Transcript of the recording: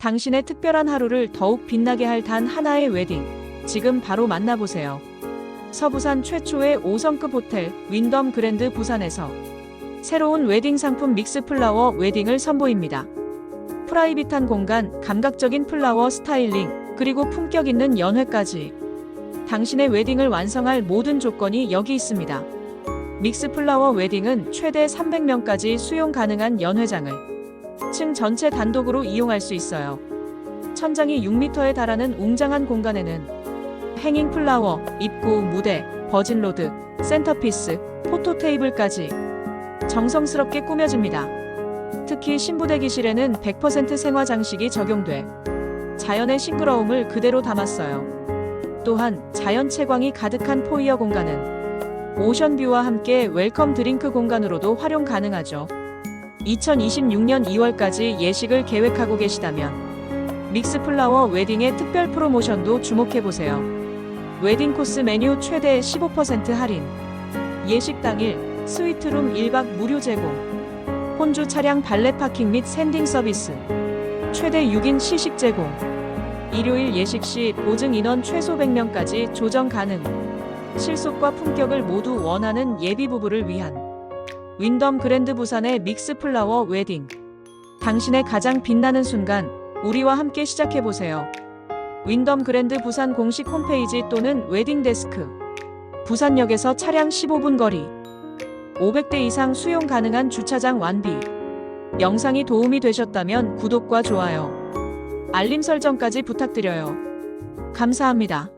당신의 특별한 하루를 더욱 빛나게 할 단 하나의 웨딩. 지금 바로 만나보세요. 서부산 최초의 5성급 호텔 윈덤 그랜드 부산에서 새로운 웨딩 상품 믹스 플라워 웨딩을 선보입니다. 프라이빗한 공간, 감각적인 플라워 스타일링, 그리고 품격 있는 연회까지. 당신의 웨딩을 완성할 모든 조건이 여기 있습니다. 믹스 플라워 웨딩은 최대 300명까지 수용 가능한 연회장을 층 전체 단독으로 이용할 수 있어요. 천장이 6m에 달하는 웅장한 공간에는 행잉 플라워, 입구, 무대, 버진로드, 센터피스, 포토 테이블까지 정성스럽게 꾸며집니다. 특히 신부 대기실에는 100% 생화 장식이 적용돼 자연의 싱그러움을 그대로 담았어요. 또한 자연 채광이 가득한 포이어 공간은 오션뷰와 함께 웰컴 드링크 공간으로도 활용 가능하죠. 2026년 2월까지 예식을 계획하고 계시다면 믹스 플라워 웨딩의 특별 프로모션도 주목해보세요. 웨딩 코스 메뉴 최대 15% 할인. 예식 당일 스위트룸 1박 무료 제공. 혼주 차량 발레 파킹 및 샌딩 서비스. 최대 6인 시식 제공. 일요일 예식 시 보증 인원 최소 100명까지 조정 가능. 실속과 품격을 모두 원하는 예비 부부를 위한 윈덤 그랜드 부산의 믹스 플라워 웨딩. 당신의 가장 빛나는 순간, 우리와 함께 시작해보세요. 윈덤 그랜드 부산 공식 홈페이지 또는 웨딩 데스크. 부산역에서 차량 15분 거리. 500대 이상 수용 가능한 주차장 완비. 영상이 도움이 되셨다면 구독과 좋아요, 알림 설정까지 부탁드려요. 감사합니다.